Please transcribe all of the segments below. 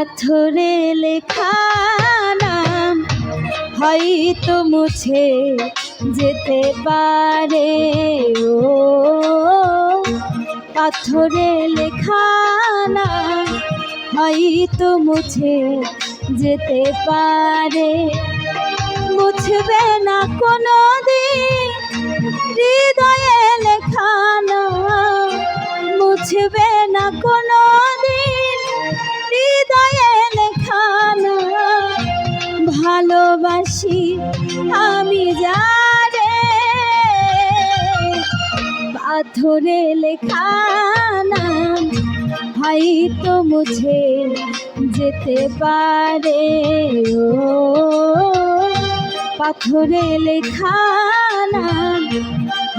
পাথরে লেখা নাম। হয়তো মুছে যেতে পারে ও। পাথরে লেখা নাম। হয়তো মুছে যেতে পারে। মুছবে না কোনো দিন হৃদয়ে লেখা আমি যারে পাথরে লেখা নাম, হয়তো মুছে যেতে পারে। ও, পাথরে লেখা নাম,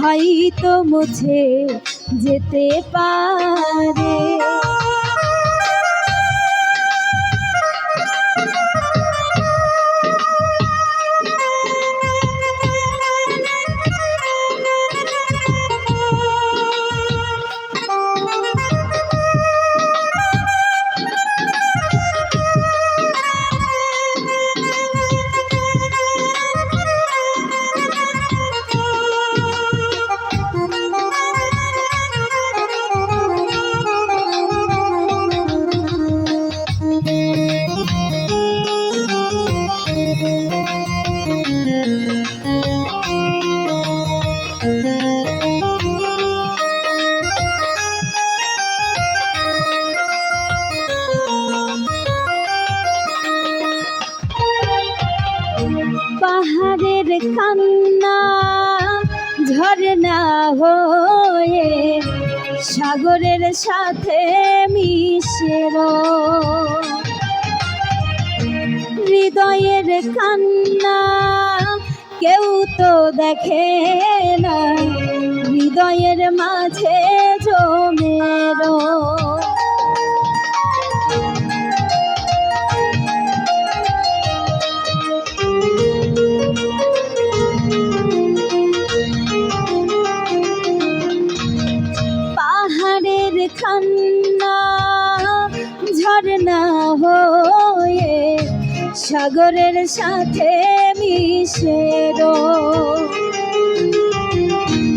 হয়তো মুছে যেতে পারে। পাহাড়ের কান্না ঝরনা হয়ে সাগরের সাথে মিশের। হৃদয়ের কান্না কেউ তো দেখে না, হৃদয়ের মাঝে জমেরো। কান্না ঝরনা হয়ে সাগরের সাথে মিশের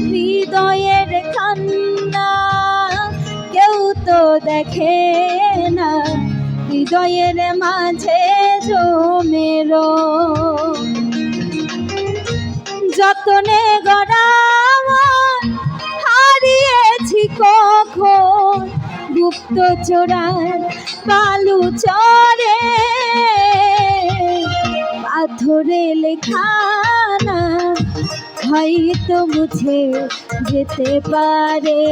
হৃদয়ের কান্না কেউ তো দেখে না, হৃদয়ের মাঝে জমেরো যতনে গড়া হারিয়েছি কখন গুপ্ত চোরার বালু চরে। পাথরে লেখানা হয়তো মুছে যেতে পারে।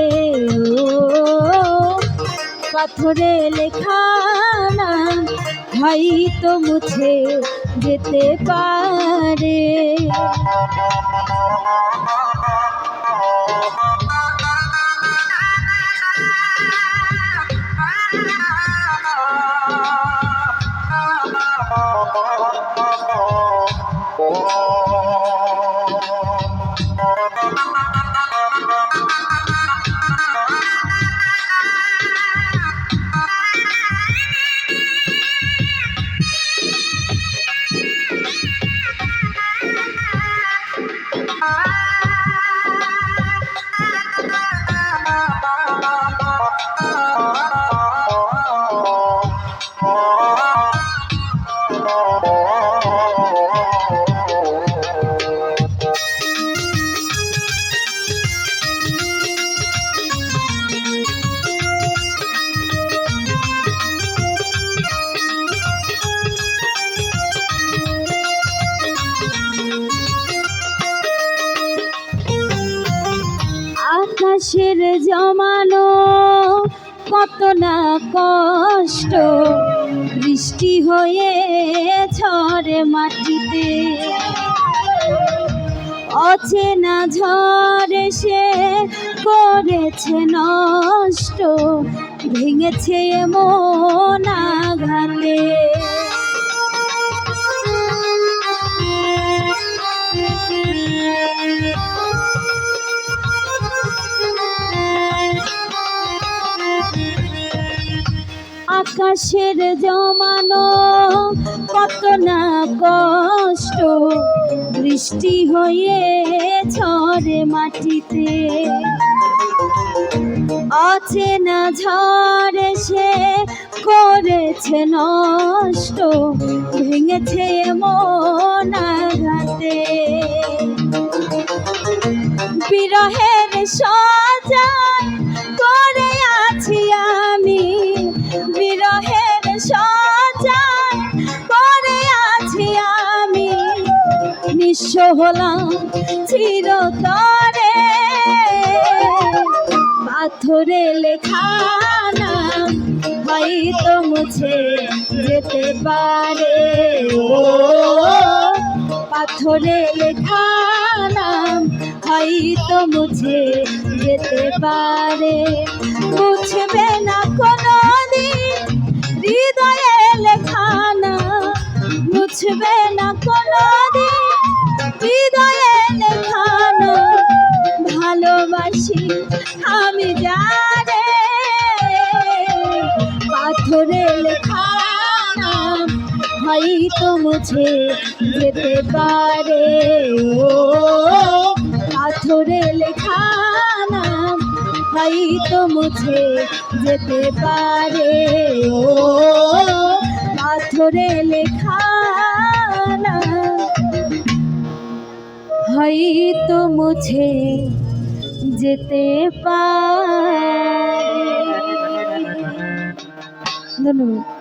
পাথরে লেখানা হয়তো মুছে যেতে পারে। আকাশের জমানো কত না কষ্ট। বৃষ্টি হয়ে ঝরে মাটিতে। অচেনা ঝড় সে করেছে নষ্ট। ভেঙেছে মন আঘাতে। আকাশের জমানো কত না কষ্ট, বৃষ্টি হয়ে ঝরে মাটিতে। অচেনা ঝড় সে করেছে নষ্ট, ভেঙেছে মন বিরহের সজায় হলাম চিরতরে। পাথরে লেখা নাম হয়তো মুছে যেতে পারে। ও, পাথরে লেখা নাম হয়তো মুছে যেতে পারে। বুঝবে না কোনো দিন হৃদয়ে লেখা না মুছবে না কোনো হৃদয়ে লেখা না ভালোবাসি আমি জানে পাথরে লেখা হয়তো মুছে যেতে পারে। ও, পাথরে লেখা নাম হয়তো মুছে যেতে পারে। ও, পাথরে লেখা নাম হয়তো মুছে যেতে পারে। ধন্যবাদ।